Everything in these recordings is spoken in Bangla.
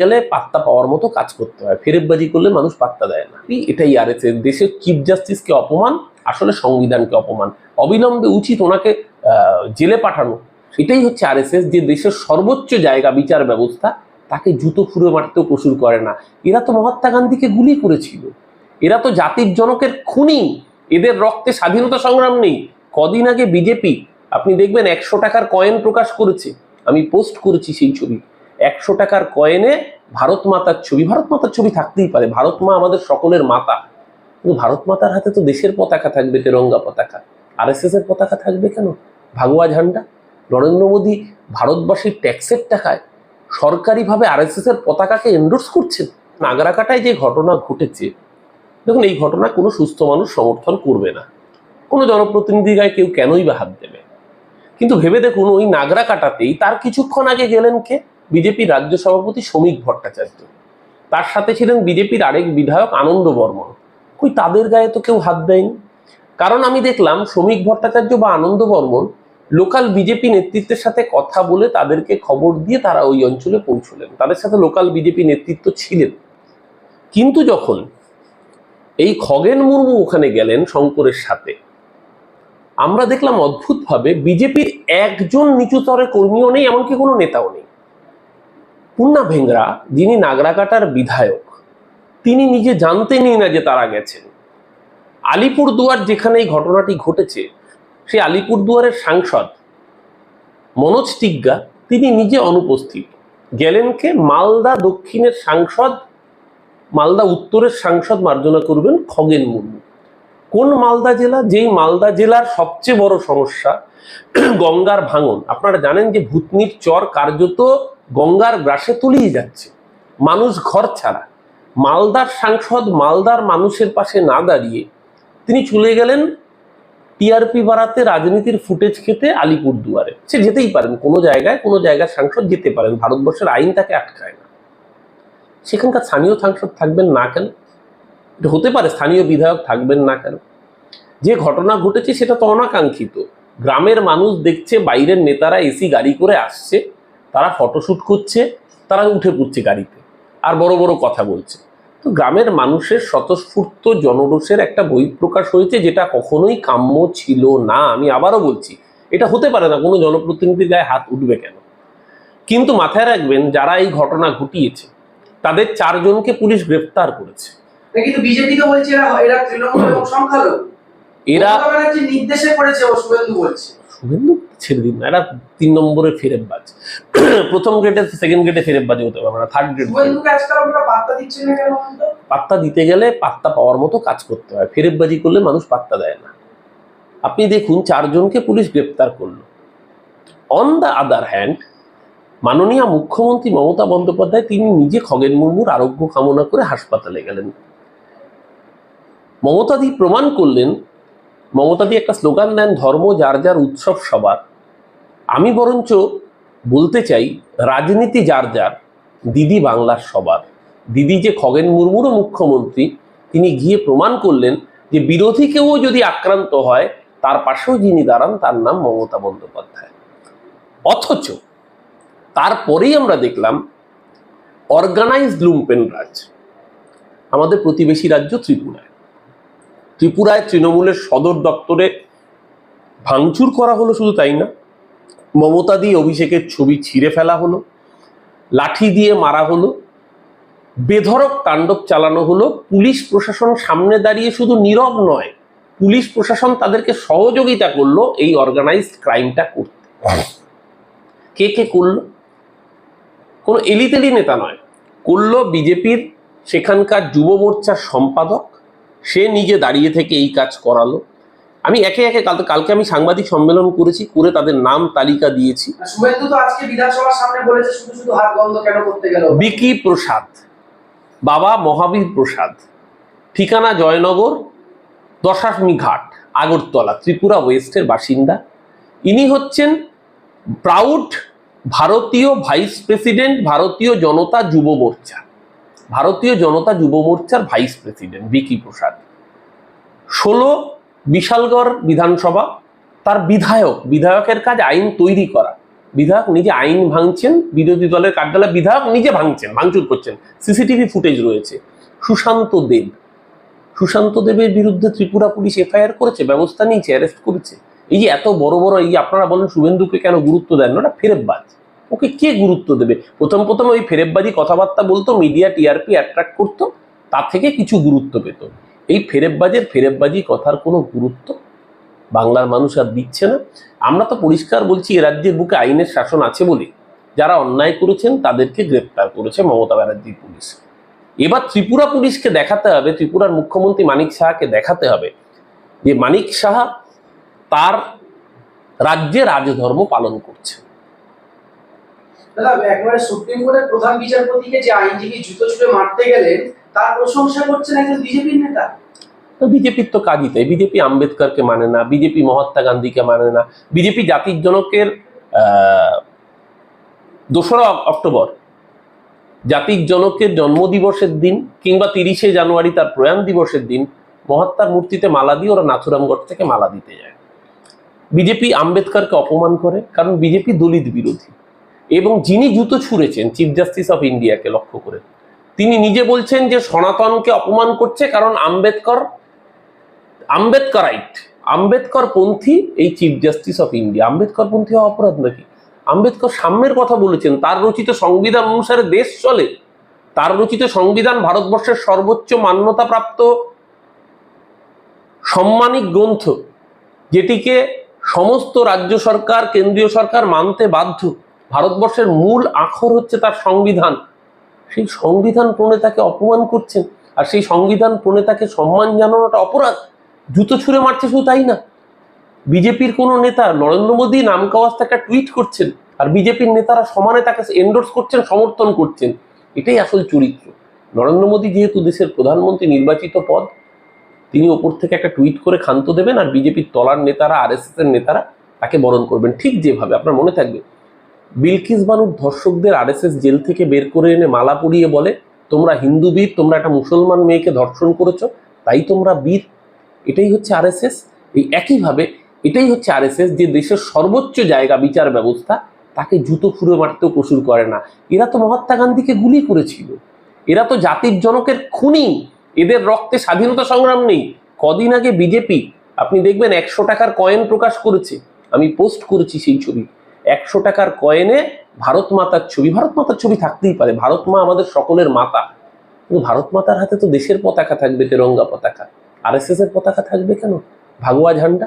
গেলে পাত্তা পাওয়ার মতো কাজ করতে হয়। ফেরেববাজি করলে মানুষ পাত্তা দেয় না। এটাই আর দেশের চিফ জাস্টিসকে অপমান, আসলে সংবিধানকে অপমান। অবিলম্বে উচিত ওনাকে জেলে পাঠানো। এটাই হচ্ছে আর যে দেশের সর্বোচ্চ জায়গা বিচার ব্যবস্থা, তাকে জুতো ফুঁড়ে মারতেও কসুর করে না। এরা তো মহাত্মা গান্ধীকে গুলি করেছিল। এরা তো জাতির জনকের খুনি। এদের রক্তে স্বাধীনতা সংগ্রাম নেই। কদিন আগে বিজেপি, আপনি দেখবেন একশো টাকার কয়েন প্রকাশ করেছে। আমি পোস্ট করেছি সেই ছবি। একশো টাকার কয়েনে ভারত মাতার ছবি, ভারত মাতার ছবি থাকতেই পারে। ভারত মা আমাদের সকলের মাতা। কিন্তু ভারত মাতার হাতে তো দেশের পতাকা থাকবে, তেরঙ্গা পতাকা। আর এস এর পতাকা থাকবে কেন? ভাগুয়া ঝান্ডা? নরেন্দ্র মোদী ভারতবাসীর ট্যাক্সের টাকায় সরকারিভাবে আর এস এর পতাকাকে এন্ডোর্স করছেন। নাগরাকাটায় যে ঘটনা ঘটেছে, দেখুন, এই ঘটনা কোনো সুস্থ মানুষ সমর্থন করবে না। কোনো জনপ্রতিনিধি গায়ে কেউ কেনই বা হাত দেবে? কিন্তু ভেবে দেখুন, ওই নাগরা কাটাতেই তার কিছুক্ষণ আগে গেলেন কে? বিজেপির রাজ্য সভাপতি শ্রমিক ভট্টাচার্য। তার সাথে ছিলেন বিজেপির আরেক বিধায়ক আনন্দ বর্মন। কই তাদের গায়ে তো কেউ হাত দেয়নি। কারণ আমি দেখলাম শ্রমিক ভট্টাচার্য বা আনন্দ বর্মন লোকাল বিজেপি নেতৃত্বের সাথে কথা বলে তাদেরকে খবর দিয়ে তারা ওই অঞ্চলে পৌঁছলেন। তাদের সাথে লোকাল বিজেপি নেতৃত্ব ছিলেন। কিন্তু যখন এই খগেন মুর্মু ওখানে গেলেন শঙ্করের সাথে, আমরা দেখলাম অদ্ভুতভাবে বিজেপির একজন নিচুতরের কর্মীও নেই, এমনকি কোনো নেতাও নেই। পূর্ণা ভেংরা যিনি নাগরাকাটার বিধায়ক, তিনি নিজে জানতেনই না যে তারা গেছেন। আলিপুরদুয়ার যেখানে এই ঘটনাটি ঘটেছে, সেই আলিপুরদুয়ারের সাংসদ মনোজ টিগ্গা, তিনি নিজে অনুপস্থিত। গেলেন কে? মালদা দক্ষিণের সাংসদ, মালদা উত্তরের সাংসদ মার্জনা করবেন খগেন মুর্মু। কোন মালদা জেলা? যেই মালদা জেলার সবচেয়ে বড় সমস্যা, গঙ্গার ভাঙন। আপনারা জানেন যে ভূতনির চর কার্যত গঙ্গার গ্রাসে তলিয়ে যাচ্ছে। মানুষ ঘর ছাড়া। মালদার সাংসদ মালদার মানুষের পাশে না দাঁড়িয়ে তিনি চলে গেলেন টিআরপি বাড়াতে রাজনীতির ফুটেজ খেতে আলিপুর দুয়ারে সে যেতেই পারেন, কোনো জায়গায় কোনো জায়গার সাংসদ যেতে পারেন, ভারতবর্ষের আইন তাকে আটকায় না। সেখানকার স্থানীয় সাংসদ থাকবেন না কেন? হতে পারে স্থানীয় বিধায়ক থাকবেন না কেন? যে ঘটনা ঘটেছে সেটা তো অনাকাঙ্ক্ষিত। গ্রামের মানুষ দেখছে, বাইরের নেতারা এসি গাড়ি করে আসছে। তারা ফটোশ্যুট করছে তারা উঠে পড়ছে গাড়িতে আর বড় বড় কথা বলছে। তো গ্রামের মানুষের স্বতঃস্ফূর্ত জনরোষের একটা বহিঃপ্রকাশ হয়েছে যেটা কখনোই কাম্য ছিল না আমি আবারও বলছি এটা হতে পারে না কোনো জনপ্রতিনিধির গায়ে হাত উঠবে কেন? কিন্তু মাথায় রাখবেন যারা এই ঘটনা ঘটিয়েছে তাদের চারজনকে পুলিশ গ্রেফতার করেছে। বলছে এরা শুভেন্দু ছেড়ে দিন। না এরা তিন নম্বরে ফেরেব বাজ প্রথম গ্রেডে সেকেন্ড গ্রেডে ফেরেব বাজে হতে পারবে না থার্ড গ্রেড পাত্তা দিচ্ছেন না কেন বলুন পাত্তা দিতে গেলে পাত্তা পাওয়ার মতো কাজ করতে হয়। ফেরেববাজি করলে মানুষ পাত্তা দেয় না। আপনি দেখুন চারজনকে পুলিশ গ্রেপ্তার করল। অন দ্য আদার হ্যান্ড মাননীয় মুখ্যমন্ত্রী মমতা বন্দ্যোপাধ্যায় তিনি নিজে খগেন মুর্মুর আরোগ্য কামনা করে হাসপাতালে গেলেন। মমতাদি প্রমাণ করলেন মমতাদি একটা স্লোগান দেন ধর্ম যার যার উৎসব সবার। আমি বরঞ্চ বলতে চাই, রাজনীতি যার যার, দিদি বাংলার সবার। দিদি যে খগেন মুর্মুরও মুখ্যমন্ত্রী, তিনি গিয়ে প্রমাণ করলেন যে বিরোধী কেউ যদি আক্রান্ত হয়, তার পাশেও যিনি দাঁড়ান, তার নাম মমতা বন্দ্যোপাধ্যায়। অথচ তারপরেই আমরা দেখলাম অর্গানাইজড লুম্পেন রাজ, আমাদের প্রতিবেশী রাজ্য ত্রিপুরায়। ত্রিপুরায় তৃণমূলের সদর দপ্তরে ভাঙচুর করা হলো শুধু তাই না? মমতা দিয়ে অভিষেকের ছবি ছিঁড়ে ফেলা হলো, লাঠি দিয়ে মারা হলো বেধরক তাণ্ডব চালানো হলো, পুলিশ প্রশাসন সামনে দাঁড়িয়ে শুধু নীরব নয়, পুলিশ প্রশাসন তাদেরকে সহযোগিতা করল এই অর্গানাইজড ক্রাইমটা করতে। কে কে করল? কোনো এলিতেলি নেতা নয়, করল বিজেপির সেখানকার যুব মোর্চার সম্পাদক, সে নিজে দাঁড়িয়ে থেকে এই কাজ করালো। আমি একে একে কাল কালকে আমি সাংবাদিক সম্মেলন করেছি করে তাদের নাম তালিকা দিয়েছি। বিকি প্রসাদ? বাবা মহাবীর প্রসাদ। ঠিকানা জয়নগর দশাশমি ঘাট আগরতলা ত্রিপুরা ওয়েস্টের বাসিন্দা। ইনি হচ্ছেন প্রাউড ভারতীয় ভাইস প্রেসিডেন্ট ভারতীয় জনতা যুব মোর্চা। ভারতীয় জনতা যুব মোর্চার ভাইস প্রেসিডেন্ট বিকি প্রসাদ। ষোলো বিশালগড় বিধানসভা, তার বিধায়ক, বিধায়কের কাজ আইন তৈরি করা। বিধায়ক নিজে আইন ভাঙছেন, বিরোধী দলের কার্যালয় বিধায়ক নিজে ভাঙছেন, ভাঙচুর করছেন। সিসিটিভি ফুটেজ রয়েছে। সুশান্ত দেব, সুশান্ত দেবের বিরুদ্ধে ত্রিপুরা পুলিশ এফআইআর করেছে, ব্যবস্থা নিয়েছে অ্যারেস্ট করেছে। এই যে এত বড় বড়, এই আপনারা বলেন শুভেন্দুকে কেন গুরুত্ব দেন না, ওটা ফেরেববাজ। ওকে কে গুরুত্ব দেবে? প্রথম প্রথম ওই ফেরেববাজি কথাবার্তা বলতো মিডিয়া টিআরপি অ্যাট্রাক্ট করতো, তার থেকে কিছু গুরুত্ব পেত। এই ফেরেববাজের ফেরেববাজি কথার কোনো গুরুত্ব বাংলার মানুষ আর দিচ্ছে না। আমরা তো পরিষ্কার বলছি, এ রাজ্যের বুকে আইনের শাসন আছে বলে। যারা অন্যায় করেছেন, তাদেরকে গ্রেপ্তার করেছে মমতা ব্যানার্জির পুলিশ। এবার ত্রিপুরা পুলিশকে দেখাতে হবে, ত্রিপুরার মুখ্যমন্ত্রী মানিক সাহাকে দেখাতে হবে যে মানিক সাহা তার রাজ্যে রাজধর্ম পালন করছে। দাদা, একবারে সুপ্রিম কোর্টের প্রধান বিচারপতিকে যে আইনজীবী জুতো ছুড়ে মারতে গেলেন তার প্রশংসা করছেন একজন বিজেপির নেতা? বিজেপির তো কাজই তাই। বিজেপি আম্বেদকরকে মানে না, বিজেপি মহাত্মা গান্ধীকে মানে না। বিজেপি জাতির জনকের দোসরা অক্টোবর, জাতির জনকের জন্মদিবসের দিন কিংবা তিরিশে জানুয়ারি তার প্রয়াণ দিবসের দিন মহাত্মার মূর্তিতে মালা দিয়ে ওরা নাথুরামগড় থেকে মালা দিতে যায়। বিজেপি আম্বেদকরকে অপমান করে, কারণ বিজেপি দলিত বিরোধী। এবং যিনি জুতো ছুঁড়েছেন চিফ জাস্টিস অফ ইন্ডিয়াকে লক্ষ্য করে তিনি নিজে বলছেন যে সনাতনকে অপমান করছে কারণ আম্বেদকর, আম্বেদকরাইট, আম্বেদকর পন্থী এই chief justice of India Ambedkar পন্থী অপরাধ নাকি? আম্বেদকর সাম্যের কথা বলেছেন, তার রচিত সংবিধান অনুসারে দেশ চলে। তার রচিত সংবিধান ভারতবর্ষের সর্বোচ্চ মান্যতাপ্রাপ্ত সম্মানিক গ্রন্থ, যেটিকে সমস্ত রাজ্য সরকার, কেন্দ্রীয় সরকার মানতে বাধ্য। ভারতবর্ষের মূল আখর হচ্ছে তার সংবিধান। সেই সংবিধান প্রণেতাকে অপমান করছেন আর সেই সংবিধান প্রণেতাকে সম্মান জানানোটা অপরাধ। জুতো ছুঁড়ে মারছে শুধু তাই না। বিজেপির কোনো নেতা নরেন্দ্র মোদী নামকাওয়াজ একটা টুইট করছেন আর বিজেপির নেতারা সমানে তাকে এন্ডোর্স করছেন, সমর্থন করছেন। এটাই আসল চরিত্র। নরেন্দ্র মোদী যেহেতু দেশের প্রধানমন্ত্রী নির্বাচিত পদ, তিনি ওপর থেকে একটা টুইট করে ক্ষান্ত দেবেন আর বিজেপির তলার নেতারা আর এর নেতারা তাকে বরণ করবেন। ঠিক যেভাবে, আপনার মনে থাকবে। বিলকিস বানুর ধর্ষকদের আরএসএস জেল থেকে বের করে এনে মালা পরিয়ে বলে, তোমরা হিন্দু বীর, তোমরা একটা মুসলমান মেয়েকে ধর্ষণ করেছ, তাই তোমরা বীর। এটাই হচ্ছে আরএসএস। এই একইভাবে এটাই হচ্ছে আরএসএস যে দেশের সর্বোচ্চ জায়গা বিচার ব্যবস্থা, তাকে জুতো ফুঁড়ে মারতেও কসুর করে না। এরা তো মহাত্মা গান্ধীকে গুলি করেছিল। এরা তো জাতির জনকের খুনি। এদের রক্তে স্বাধীনতা সংগ্রাম নেই। কদিন আগে বিজেপি, আপনি দেখবেন একশো টাকার কয়েন প্রকাশ করেছে। আমি পোস্ট করেছি সেই ছবি। একশো টাকার কয়েনে ভারত মাতার ছবি, ভারত মাতার ছবি থাকতেই পারে। ভারত মা আমাদের সকলের মাতা। কিন্তু ভারত মাতার হাতে তো দেশের পতাকা থাকবে, তেরঙ্গা পতাকা। আর এস এর পতাকা থাকবে কেন? ভাগুয়া ঝান্ডা?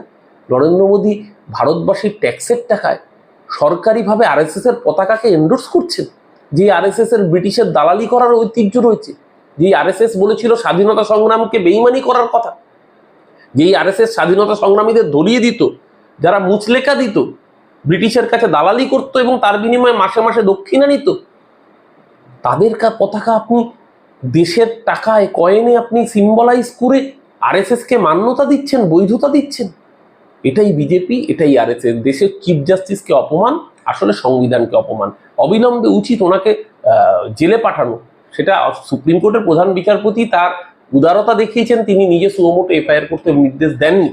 নরেন্দ্র মোদী ভারতবাসীর ট্যাক্সের টাকায় সরকারিভাবে আর এস এর পতাকাকে এন্ডোর্স করছেন, যে আর এস এর ব্রিটিশের দালালি করার ঐতিহ্য রয়েছে যেই আর এস এস বলেছিল স্বাধীনতা সংগ্রামকে বেইমানি করার কথা। যেই আর এস এস স্বাধীনতা সংগ্রামীদের ধরিয়ে দিত, যারা মুচলেকা দিত ব্রিটিশের কাছে দালালি করত এবং তার বিনিময়ে মাসে মাসে দক্ষিণা নিত। তাদের পতাকা আপনি দেশের টাকায় কয়েনে আপনি সিম্বলাইজ করে আরএসএস কে মান্যতা দিচ্ছেন, বৈধতা দিচ্ছেন। এটাই বিজেপি এটাই আরএসএস দেশের চিফ জাস্টিসকে অপমান, আসলে সংবিধানকে অপমান। অবিলম্বে উচিত ওনাকে জেলে পাঠানো। সেটা সুপ্রিম কোর্টের প্রধান বিচারপতি তার উদারতা দেখিয়েছেন, তিনি নিজে সুমোটো এফআইআর করতে নির্দেশ দেননি।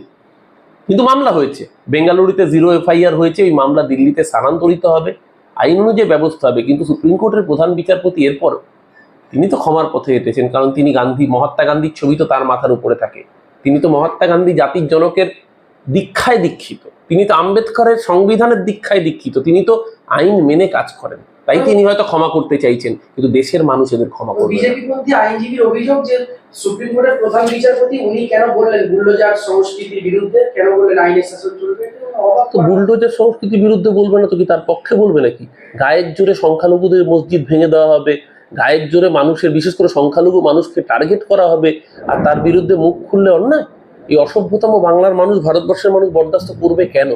কিন্তু মামলা হয়েছে। বেঙ্গালুরুতে জিরো এফআইআর হয়েছে ওই মামলা দিল্লিতে স্থানান্তরিত হবে। আইন অনুযায়ী ব্যবস্থা হবে, কিন্তু সুপ্রিম কোর্টের প্রধান বিচারপতি এরপর তিনি তো ক্ষমার পথে হেঁটেছেন কারণ তিনি গান্ধী, মহাত্মা গান্ধীর ছবি তো তার মাথার উপরে থাকে। তিনি তো মহাত্মা গান্ধী জাতির জনকের দীক্ষায় দীক্ষিত। তিনি তো আম্বেদকরের সংবিধানের দীক্ষায় দীক্ষিত। তিনি তো আইন মেনে কাজ করেন। তাই তিনি হয়তো ক্ষমা করতে চাইছেন কিন্তু দেশের মানুষ এদের ক্ষমা করবে না। বিজেপি পন্থী আইনজীবীর অভিযোগ যে সুপ্রিম কোর্টের প্রধান বিচারপতি উনি কেন বললেন বুল্ডোজার সংস্কৃতির বিরুদ্ধে? কেন বললেন আইনের শাসন চলবে? তো। বুলডোজার সংস্কৃতির বিরুদ্ধে বলবে না তো কি তার পক্ষে বলবে নাকি? গায়ের জোরে সংখ্যালঘুদের মসজিদ ভেঙে দেওয়া হবে গায়ের জোরে মানুষের বিশেষ করে সংখ্যালঘু মানুষকে টার্গেট করা হবে আর তার বিরুদ্ধে মুখ খুললে অন্যায়? এই অসভ্যতম বাংলার মানুষ ভারতবর্ষের মানুষ বরদাস্ত করবে কেন?